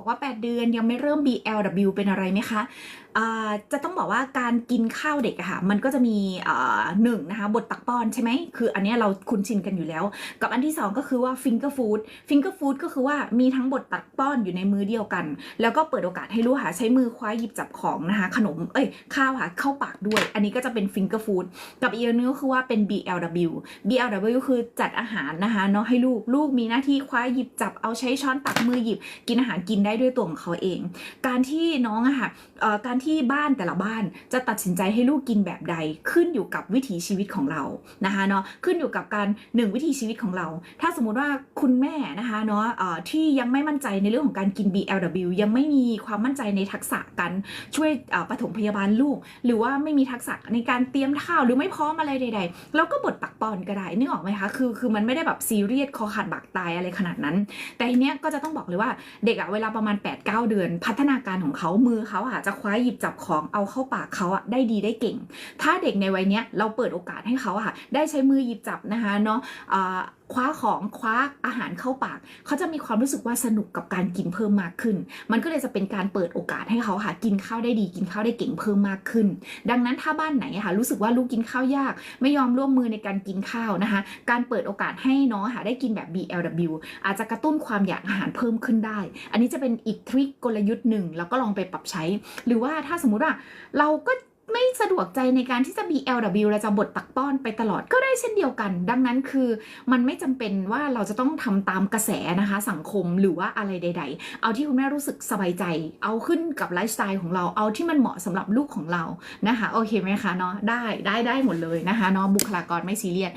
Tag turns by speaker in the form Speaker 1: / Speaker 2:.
Speaker 1: บอกว่า 8 เดือนยังไม่เริ่ม BLW เป็นอะไรไหมคะจะต้องบอกว่าการกินข้าวเด็กอะค่ะมันก็จะมีหนึ่งนะคะบทตักป้อนใช่ไหมคืออันนี้เราคุ้นชินกันอยู่แล้ว กับอันที่ 2 ก็คือว่า finger food finger food ก็คือว่ามีทั้งบทตักป้อนอยู่ในมือเดียวกัน แล้วก็เปิดโอกาสให้ลูกค่ะใช้มือคว้าหยิบจับของนะคะขนมเอ้ยข้าวค่ะเข้าปากด้วย อันนี้ก็จะเป็น finger food กับอีกอันนึงก็คือว่าเป็น BLW BLW คือจัดอาหารนะคะเนาะให้ลูกลูกมีหน้าที่คว้าหยิบจับเอาใช้ช้อนตักมือหยิบ กินอาหารกินได้ด้วยตัวของเขาเอง การที่น้องอะค่ะการที่บ้านแต่ละบ้านจะตัดสินใจให้ลูกกินแบบใด ขึ้นอยู่กับวิถีชีวิตของเรานะคะเนาะขึ้นอยู่กับการหนึ่งวิถีชีวิตของเรา ถ้าสมมุติว่าคุณแม่นะคะเนาะที่ยังไม่มั่นใจในเรื่องของการกิน BLW ยังไม่มีความมั่นใจในทักษะการช่วยปฐมพยาบาลลูก หรือว่าไม่มีทักษะในการเตรียมข้าวหรือไม่พร้อมอะไรใด ๆ เราก็บดตักปอนก็ได้นึกออกไหมคะคือคือมันไม่ได้แบบซีเรียสคอขาดบากตายอะไรขนาดนั้น แต่ทีเนี้ยก็จะต้องบอกเลยว่าเด็กอะเวลาประมาณ8-9เดือน พัฒนาการของเขามือเขาอะจะคว้าหยิบจับของเอาเข้าปากเขาอะได้ดีได้เก่ง ถ้าเด็กในวัยเนี้ยเราเปิดโอกาสให้เขาอะค่ะ ได้ใช้มือหยิบจับนะคะเนาะอ่า คว้าของคว้าอาหารเข้าปาก เขาจะมีความรู้สึกว่าสนุกกับการกินเพิ่มมากขึ้น มันก็เลยจะเป็นการเปิดโอกาสให้เขาค่ะกินข้าวได้ดีกินข้าวได้เก่งเพิ่มมากขึ้น ดังนั้นถ้าบ้านไหนค่ะรู้สึกว่าลูกกินข้าวยาก ไม่ยอมร่วมมือในการกินข้าวนะคะ การเปิดโอกาสให้น้องอะค่ะได้กินแบบ BLW อาจจะกระตุ้นความอยากอาหารเพิ่มขึ้นได้ อันนี้จะเป็นอีกทริคกลยุทธ์หนึ่งแล้วก็ลองไปปรับใช้ หรือว่าถ้าสมมุติว่าเราก็ ไม่สะดวกใจในการที่จะ BLW เราจะบทตักป้อนไปตลอดก็ได้เช่นเดียวกัน ดังนั้นคือมันไม่จำเป็นว่าเราจะต้องทำตามกระแสนะคะ สังคมหรือว่าอะไรใด ๆ เอาที่คุณแม่รู้สึกสบายใจ เอาขึ้นกับไลฟ์สไตล์ของเราเอาที่มันเหมาะสำหรับลูกของเรานะคะ โอเคไหมคะเนาะได้ได้ได้หมดเลยนะคะเนาะบุคลากรไม่ซีเรียส